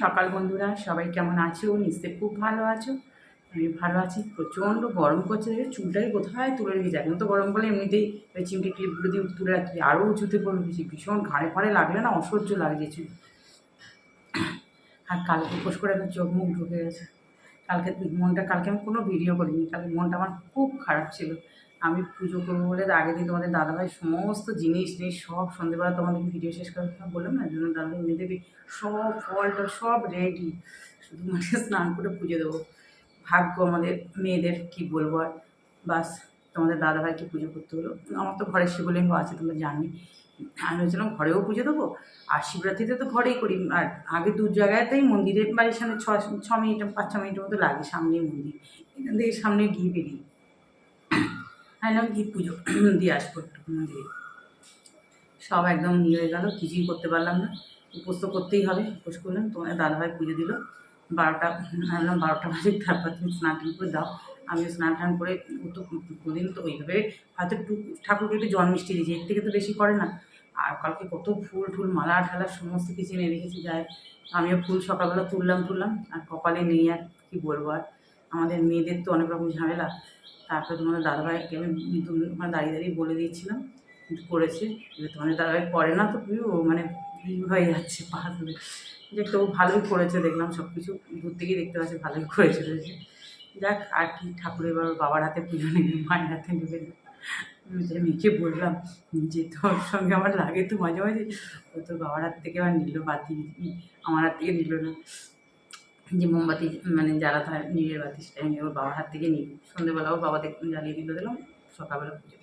সকাল বন্ধুরা, সবাই কেমন আছো? নিশ্চয় খুব ভালো আছো। আমি ভালো আছি, প্রচণ্ড গরম করছে দেখে চুলটাকে কোথায় তুলে রেখেছি? এখন তো গরম বলে এমনিতেই ওই চিমটি ক্লিপগুলো দিয়ে তুলে রাখি আরও উঁচুতে রেখেছি। ভীষণ ঘাড়ে ফাড়ে লাগলে না অসহ্য লাগছে চুল। আর কালকে উপোস করে একদম চোখ মুখ ঢুকে গেছে। কালকে মনটা, কালকে আমি কোনো ভিডিও করিনি, কালকে মনটা আমার খুব খারাপ ছিল। আমি পুজো করব বলে আগের দিন তোমাদের দাদাভাই সমস্ত জিনিস নিয়ে সব সন্ধ্যেবেলা তোমাদের ভিডিও শেষ করার সময় বললাম না জন্য দাদাভাই এনে দেবে। সব ফলটা সব রেডি শুধু মানে স্নান করে পুজো দেবো। ভাগ্য আমাদের মেয়েদের, কি বলব আর? বাস, তোমাদের দাদাভাইকে পুজো করতে হলো? আমার তো ঘরে শিবলিঙ্গ আছে, তোমরা জানি আমি ভেবেছিলাম ঘরেও পুজো দেবো? আর শিবরাত্রিতে তো ঘরেই করি। আর আগে দু জায়গাতেই মন্দিরের বাড়ির সামনে ছ ছ মিনিট, পাঁচ, ছ মিনিটের মতো লাগে সামনেই মন্দির। এখান থেকে সামনে গিয়ে বেরিয়ে। আমি গিয়ে পুজো। দিয়ে আসব একটু মন্দিরে সব একদম নিয়ে হয়ে গেল, কিছুই করতে পারলাম না। উপোস তো করতেই হবে, উপোস করলাম। তোমার দাদাভাই পুজো দিল। বারোটা আমি বললাম বারোটা বাজে, তারপর তুমি স্নান টান করে দাও। আমি স্নান টান করে তো প্রতিদিন তো ওইভাবে হয়তো একটু ঠাকুরকে একটু জল মিষ্টি দিয়েছি, এর থেকে তো বেশি করে না। আর কালকে কত ফুল টুল, মালা ঠালা সমস্ত কিছু এনে রেখেছি যায় আমিও ফুল সকালবেলা তুললাম তুললাম। আর কপালে নেই আর কী বলব আর। আমাদের মেয়েদের তো অনেক রকম ঝামেলা। তারপরে তোমাদের দাদাভাইকে আমি মানে দাঁড়িয়ে দাঁড়িয়ে বলে দিয়েছিলাম করেছে। এবার তোমাদের দাদাভাই করে না তো পুরো মানে হয়ে যাচ্ছে পা ধরে। যে তবু ভালোই করেছে, দেখলাম সব কিছু দূর থেকেই দেখতে পাচ্ছি, ভালোই করেছে যাক, আর কি ঠাকুর এবার বাবার হাতে পুজো নেবে মায়ের হাতে নেবে মেয়েকে বললাম, যে তোর সঙ্গে আমার লাগে তো মাঝে মাঝে। ও তোর বাবার হাত থেকে আবার নিল বাতি আমার হাত থেকে নিল না। যে মোমবাতি মানে জ্বালাতে হয় নিজের বাতি সেটা আমি ওর বাবার হাত থেকে নিই সন্ধ্যেবেলা ওর বাবা জ্বালিয়ে দিল, দিলাম, সকালবেলা পুজো।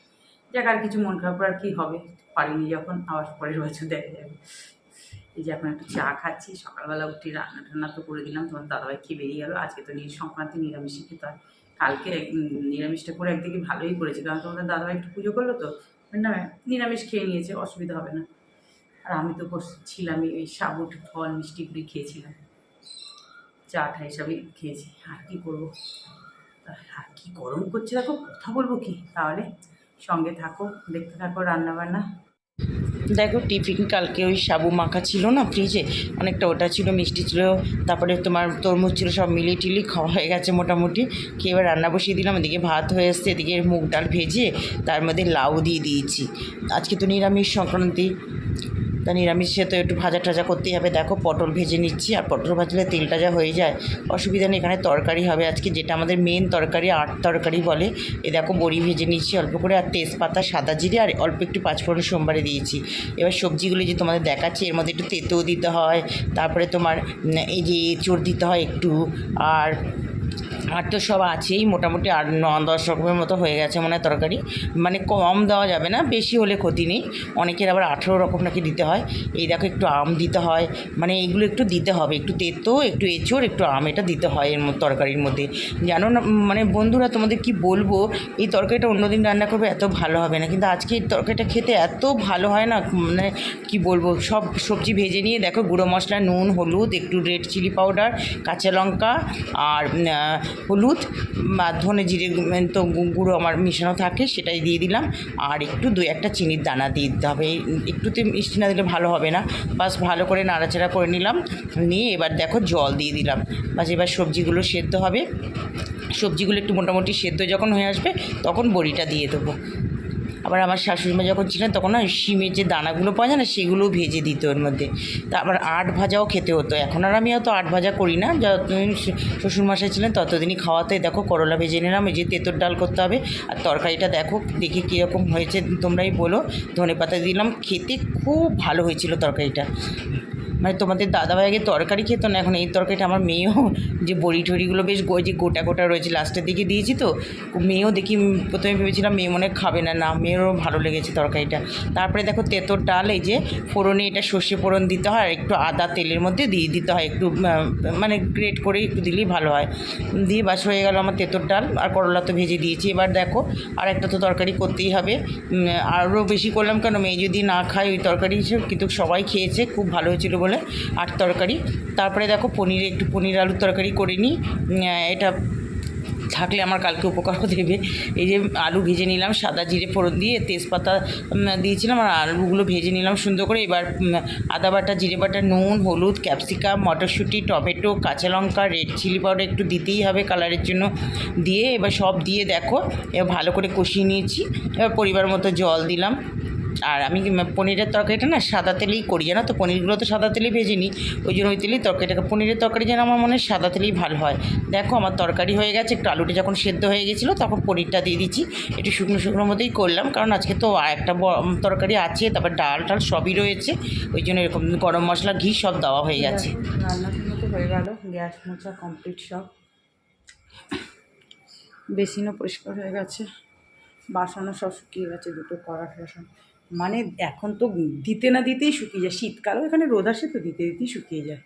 যাক, আর কিছু মন খারাপ আর কী হবে? পারিনি যখন, আবার পরের বছর দেখা যাবে। এই যে এখন একটু চা খাচ্ছি, সকালবেলা উঠে রান্না টান্না তো করে দিলাম, তোমার দাদাভাই খেয়ে বেরিয়ে গেলো। আজকে তো নীল সংক্রান্তি নিরামিষই খেতে হয়। কালকে নিরামিষটা করে একদিকে ভালোই করেছে, কারণ তোমাদের দাদাভাই একটু পুজো করল তো না, নিরামিষ খেয়ে নিয়েছে, অসুবিধা হবে না। আর আমি তো ছিলামই ওই সাবুট, ফল মিষ্টিগুলি খেয়েছিলাম। চা টা হিসাবেই খেয়েছি। আর কী করব? আর কী গরম করছে দেখো, কথা বলব কি? তাহলে সঙ্গে থাকো, দেখতে থাকো রান্না বান্না দেখো, টিফিন কালকে ওই সাবু মাখা ছিল না ফ্রিজে, অনেকটা ওটা ছিল, মিষ্টি ছিল, তারপরে তোমার তরমুজ ছিল, সব মিলিয়ে টিলি খাওয়া হয়ে গেছে মোটামুটি। খেয়ে এবার রান্না বসিয়ে দিলাম, এদিকে ভাত হয়ে এসছে, এদিকে মুগ ডাল ভেজে, তার মধ্যে লাউ দিয়ে দিয়েছি। আজকে তো নিরামিষ সংক্রান্তি। তা নিরামিষে তো একটু ভাজা টাজা করতেই হবে। দেখো, পটল ভেজে নিচ্ছি, আর পটল ভাজলে তেলটা যা হয়ে যায়, অসুবিধা নেই, এখানে তরকারি হবে আজকে, যেটা আমাদের মেন তরকারি, আট তরকারি বলে। এ দেখো, বড়ি ভেজে নিচ্ছি, অল্প করে, আর তেজপাতা, সাদা জিরে, আর অল্প একটু পাঁচফোড়ন সোমবারে দিয়েছি। এবার সবজিগুলো যে তোমাদের দেখাচ্ছি, এর মধ্যে একটু তেঁতেও দিতে হয়, তারপরে তোমার এই যে এঁচড় দিতে হয় একটু, আর আর তো সব আছেই, মোটামুটি আট ন দশ রকমের মতো হয়ে গেছে মনে হয় তরকারি। মানে কম দেওয়া যাবে না, বেশি হলে ক্ষতি নেই। অনেকের আবার আঠেরো রকম নাকি দিতে হয়। এই দেখো একটু আম দিতে হয় মানে এইগুলো একটু দিতে হবে। একটু তেতো, একটু এঁচড়, একটু আম, এটা দিতে হয় এর তরকারির মধ্যে। জানো না মানে বন্ধুরা তোমাদের কি বলব, এই তরকারিটা অন্যদিন রান্না করবে এত ভালো হবে না। কিন্তু আজকে এই তরকারিটা খেতে এত ভালো হয় না মানে কি বলব, সব সবজি ভেজে নিয়ে দেখো গুঁড়ো মশলা, নুন, হলুদ, একটু রেড চিলি পাউডার, কাঁচা লঙ্কা, আর হলুদ বা ধনে জিরে তো গুঁড়ো আমার মিশানো থাকে, সেটাই দিয়ে দিলাম। আর একটু দু একটা চিনির দানা দিয়ে দিতে হবে। একটুতে মিষ্টি না দিলে ভালো হবে না। বাস ভালো করে নাড়াচাড়া করে নিলাম। নিয়ে এবার দেখো জল দিয়ে দিলাম। বাস এবার সবজিগুলো সেদ্ধ হবে। সবজিগুলো একটু মোটামুটি সেদ্ধ যখন হয়ে আসবে, তখন বড়িটা দিয়ে দেবো। আবার আমার শাশুড়িমা যখন ছিলেন, তখন না শিমের যে দানাগুলো পাওয়া যায় না, সেগুলোও ভেজে দিত ওর মধ্যে। তারপর আট ভাজাও খেতে হতো। এখন আর আমি অত আট ভাজা করি না। যতদিন শ্বশুরমশাই ছিলেন, ততদিনই খাওয়াতে দেখো, করলা ভেজে নিলাম, এই যে তেঁতর ডাল করতে হবে। আর তরকারিটা দেখো, দেখি কীরকম হয়েছে, তোমরাই বলো। ধনে পাতা দিলাম, খেতে খুব ভালো হয়েছিল তরকারিটা। মানে তোমাদের দাদাভাই আগে তরকারি খেত না, এখন এই তরকারিটা আমার মেয়েও, যে বড়ি টড়িগুলো বেশ যে গোটা গোটা রয়েছে, লাস্টের দিকে দিয়েছি তো, মেয়েও দেখি প্রথমে ভেবেছিলাম মেয়ে মনে খাবে না না, মেয়েরও ভালো লেগেছে তরকারিটা। তারপরে দেখো তেঁতোর ডাল, এই যে ফোড়নে এটা সর্ষে ফোড়ন দিতে হয়, আর একটু আদা তেলের মধ্যে দিয়ে দিতে হয়, একটু মানে গ্রেট করে একটু দিলেই ভালো হয়। দিয়ে বাস হয়ে গেল আমার তেঁতোর ডাল, আর করলা তো ভেজে দিয়েছি। এবার দেখো আর একটা তো তরকারি করতেই হবে। আরও বেশি করলাম কেন, মেয়ে যদি না খায় ওই তরকারি কিন্তু সবাই খেয়েছে, খুব ভালো হয়েছিল বলে আর তরকারি। তারপরে দেখো পনির, একটু পনির আলুর তরকারি করে নিই। এটা থাকলে আমার কালকে উপকারও দেবে। এই যে আলু ভেজে নিলাম, সাদা জিরে ফোড়ন দিয়ে তেজপাতা দিয়েছিলাম আর আলুগুলো ভেজে নিলাম সুন্দর করে। এবার আদা বাটা, জিরে বাটা, নুন, হলুদ, ক্যাপসিকাম, মটরশুঁটি, টমেটো, কাঁচা লঙ্কা, রেড চিলি পাউডার একটু দিতেই হবে কালারের জন্য। দিয়ে এবার সব দিয়ে দেখো, এবার ভালো করে কষিয়ে নিয়েছি। এবার পরিবার মতো জল দিলাম। আর আমি পনিরের তরকারিটা না সাদা তেলেই করি, জানো তো? পনিরগুলো তো সাদা তেলেই ভেজে নিই। ওই জন্য ওই তেলেই তরকারিটাকে, পনিরের তরকারি যেন আমার মনে হয় সাদা তেলেই ভালো হয়। দেখো, আমার তরকারি হয়ে গেছে, একটু আলুটা যখন সেদ্ধ হয়ে গেছিল, তখন পনিরটা দিয়ে দিচ্ছি। একটু শুকনো শুকনো মতোই করলাম, কারণ আজকে তো একটা তরকারি আছে, তারপর ডাল টাল সবই রয়েছে। ওই জন্য এরকম গরম মশলা, ঘি সব দেওয়া হয়ে গেছে। রান্না হয়ে গেল, গ্যাস মোছা কমপ্লিট সব। বেসিনও পরিষ্কার হয়ে গেছে, বাসনও সব শুকিয়ে গেছে, দুটো কড়া বাসন মানে এখন তো দিতে না দিতেই শুকিয়ে যায়। শীতকালও এখানে রোদ আসে তো দিতে দিতেই শুকিয়ে যায়।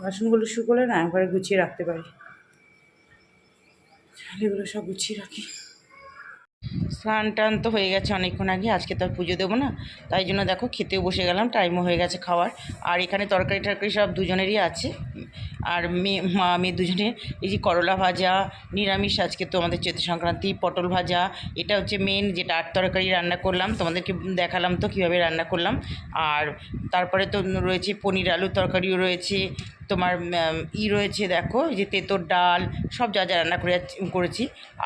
বাসনগুলো শুকোলে না, একবারে গুছিয়ে রাখতে পারি। এগুলো সব গুছিয়ে রাখি। স্নান টান তো হয়ে গেছে অনেকক্ষণ আগে, আজকে তো আর পুজো দেবো না। তাই জন্য দেখো খেতেও বসে গেলাম টাইমও হয়ে গেছে খাওয়ার। আর এখানে তরকারি টরকারি সব দুজনেরই আছে। আর মেয়ে, মা, মেয়ে দুজনে, এই যে করলা ভাজা, নিরামিষ আজকে তো আমাদের চৈত্র সংক্রান্তি, পটল ভাজা। এটা হচ্ছে মেন যেটা আট তরকারি রান্না করলাম, তোমাদেরকে দেখালাম তো কীভাবে রান্না করলাম। আর তারপরে তো রয়েছে পনির আলু তরকারিও রয়েছে তোমার ই রয়েছে দেখো যে তেঁতোর ডাল, সব যা যা রান্না করে করেছি।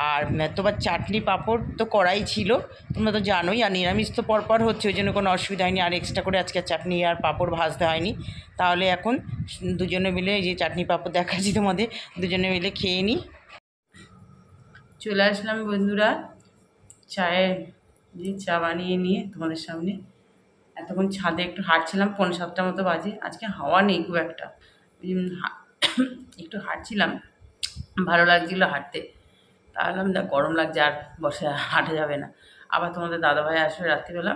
আর তোমার চাটনি পাঁপড় তো করাই ছিল, তোমরা তো জানোই, আর নিরামিষ তো পরপর হচ্ছে, ওই জন্য কোনো অসুবিধা হয়নি, আর এক্সট্রা করে আজকে চাটনি আর পাঁপড় ভাজতে হয়নি। তাহলে এখন দুজনে মিলে যে চাটনি পাঁপড় দেখাচ্ছি তোমাদের, দুজনে মিলে খেয়ে নিই চলে আসলাম বন্ধুরা, চায়ের চা বানিয়ে নিয়ে তোমাদের সামনে। এতক্ষণ ছাদে একটু হাঁটছিলাম পনেরো সাতটা মতো বাজে, আজকে হাওয়া নেই খুব একটা। একটু হাঁটছিলাম, ভালো লাগছিল হাঁটতে। তাহলে না গরম লাগছে, আর বসে হাঁটা যাবে না। আবার তোমাদের দাদাভাই আসবে রাত্রিবেলা,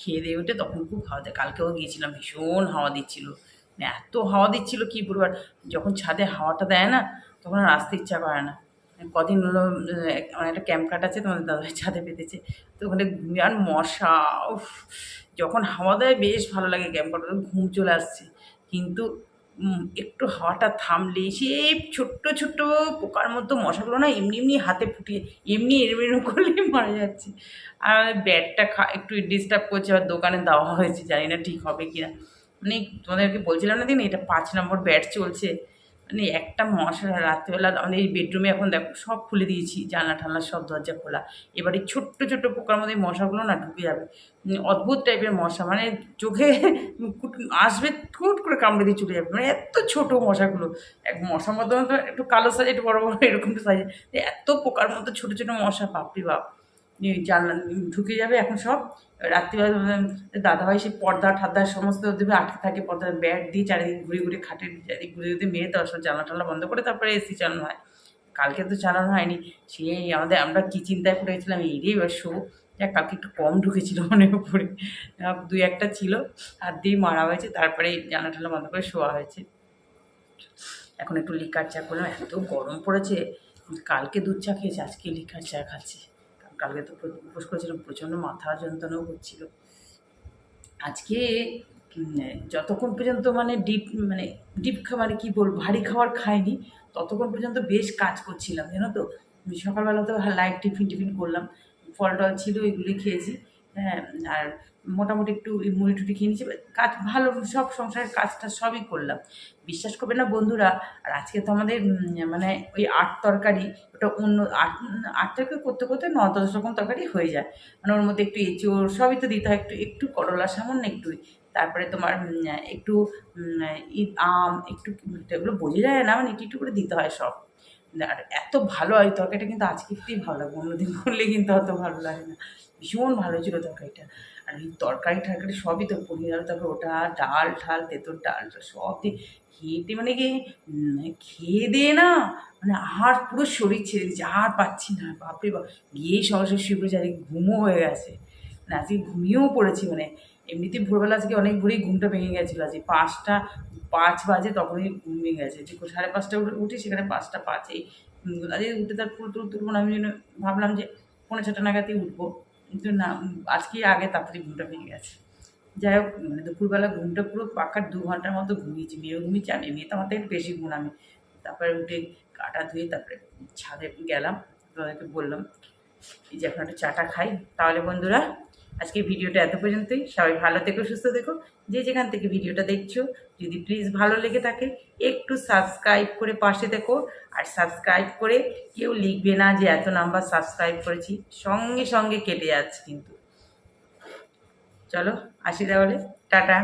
খেয়ে দিয়ে উঠে তখন খুব হাওয়া দেয় কালকেও গিয়েছিলাম, ভীষণ হাওয়া দিচ্ছিল। মানে এত হাওয়া দিচ্ছিল কী বলব, আর যখন ছাদে হাওয়াটা দেয় না, তখন আর আসতে ইচ্ছা করে না। কদিন হলো আমার একটা ক্যাম্প কাট আছে তোমাদের দাদাভাই ছাদে পেতেছে, তো ওখানে ঘুমিয়ে আর মশা যখন হাওয়া দেয়, বেশ ভালো লাগে ক্যাম্প কাটাতে ঘুম চলে আসছে। কিন্তু একটু হাওয়াটা থামলে, সেই ছোট্ট ছোট্ট পোকার মতো মশাগুলো না এমনি এমনি হাতে ফুটিয়ে, এমনি এরম করলেই মারা যাচ্ছে। আর ব্যাটটা খা, একটু ডিস্টার্ব করছে আর দোকানে দেওয়া হয়েছে, জানি না ঠিক হবে কি না মানে তোমাদেরকে বলছিলাম না দিন, এটা পাঁচ নম্বর ব্যাট চলছে। মানে একটা মশা রাত্রিবেলা আমাদের এই বেডরুমে এখন দেখো সব খুলে দিয়েছি, জানলা টানলা সব দরজা খোলা। এবারে ছোট্ট ছোট্ট পোকার মধ্যে মশাগুলো না ঢুকে যাবে। অদ্ভুত টাইপের মশা মানে চোখে আসবে ঠুট করে কামড়ে দিয়ে চলে যাবে। মানে এত ছোট মশাগুলো। এক মশার মতো একটু কালো সাইজ একটু বড় বড় এরকম সাইজ এত পোকার মতো ছোট ছোট মশা, বাপরি বাপ। জানলা ঢুকে যাবে এখন সব। রাত্রিবেলা দাদাভাই সেই পর্দা ঠাদ্দা সমস্ত দেবে, আটকে থাকে পর্দা, ব্যাট দিয়ে চারিদিকে ঘুরে ঘুরে খাটে চারিদিকে ঘুরে ঘুরে মেরে তার সব জানলা টানলা বন্ধ করে তারপরে এসি চালানো হয়। কালকে তো চালানো হয়নি। সেই আমাদের, আমরা কী চিন্তায় পড়েছিলাম এই রে এবার শো। যাক, কালকে একটু কম ঢুকেছিল মনে উপরে। দুই একটা ছিল, হাত দিয়ে মারা হয়েছে, তারপরে জানলা টানলা বন্ধ করে শোয়া হয়েছে। এখন একটু লিকার চা করলাম, এত গরম পড়েছে, কালকে দুধ চা খেয়েছে, আজকে লিকার চা খাচ্ছি। কালকে তো উপোস করেছিলাম, প্রচণ্ড মাথা যন্ত্রণাও হচ্ছিল আজকে যতক্ষণ পর্যন্ত মানে ডিপ মানে ডিপ খাবার কি বল ভারী খাবার খাইনি, ততক্ষণ পর্যন্ত বেশ কাজ করছিলাম, জানো তো? সকালবেলা তো লাইট টিফিন টিফিন করলাম ফল টল ছিল এগুলি খেয়েছি। হ্যাঁ আর মোটামুটি একটু মুড়ি টুটি খেয়ে কাজ ভালো, সব সংসারের কাজটা সবই করলাম। বিশ্বাস করবে না বন্ধুরা, আর আজকে তো আমাদের মানে ওই আট তরকারি, ওটা অন্য, আট আট তরকারি করতে করতে ন, দশ রকম তরকারি হয়ে যায়। মানে ওর মধ্যে একটু এঁচোড় সবই তো দিতে হয়, একটু একটু করলা সামান্য একটু, তারপরে তোমার একটু আম, একটু এগুলো বোঝা যায় না মানে একটু একটু করে দিতে হয় সব। আর এত ভালো হয় তরকারিটা কিন্তু আজকে খেতেই ভালো লাগে, অন্যদিন করলে কিন্তু অত ভালো লাগে না। ভীষণ ভালো ছিল তরকারিটা। আর এই তরকারি টরকারি সবই তো পনির আলু তরকারি ওটা, ডাল ঠাল, তেঁতোর ডাল সব দিয়ে খেতে মানে কি খেয়ে দিয়ে না মানে আর পুরো শরীর ছেড়ে দিচ্ছে আর পাচ্ছি না, বাপরে বাপ। গিয়েই সরাসরি শুয়ে পড়েছি আজকে ঘুমও হয়ে গেছে। মানে আজকে ঘুমিয়েও পড়েছি মানে এমনিতে ভোরবেলা আজকে অনেক ভোরেই ঘুমটা ভেঙে গেছিল, আজকে পাঁচটা, পাঁচ বাজে তখনই ঘুমিয়ে গেছে। যে সাড়ে পাঁচটা উঠে সেখানে পাঁচটা পাঁচেই আজকে উঠে তার ফুল টুল তুলবো না, আমি ভাবলাম যে পৌনে ছটা নাগাদই উঠবো। কিন্তু না, আজকেই আজকে আগে তাড়াতাড়ি ঘুমটা ভেঙে গেছে। যাই হোক মানে দুপুরবেলা ঘুমটা পুরো পাকার দু ঘণ্টার মতো ঘুমিয়েছি। মেয়েও ঘুমিয়েছি আমি মেয়ে তো আমার থেকে বেশি ঘুম আমি তারপরে উঠে কাটা ধুয়ে তারপরে ছাদে গেলাম। তোমাদেরকে বললাম, এই যে এখন একটা চাটা খাই। তাহলে বন্ধুরা আজকে ভিডিওটা এত পর্যন্তই। সবাই ভালো থেকো, সুস্থ দেখো যে যেখান থেকে ভিডিওটা দেখছ, যদি প্লিজ ভালো লেগে থাকে, একটু সাবস্ক্রাইব করে পাশে দেখো আর সাবস্ক্রাইব করে কেউ লিখবে না যে এত নাম্বার সাবস্ক্রাইব করেছি, সঙ্গে সঙ্গে কেটে যাচ্ছে কিন্তু। চলো, আসি তাহলে। টাটা।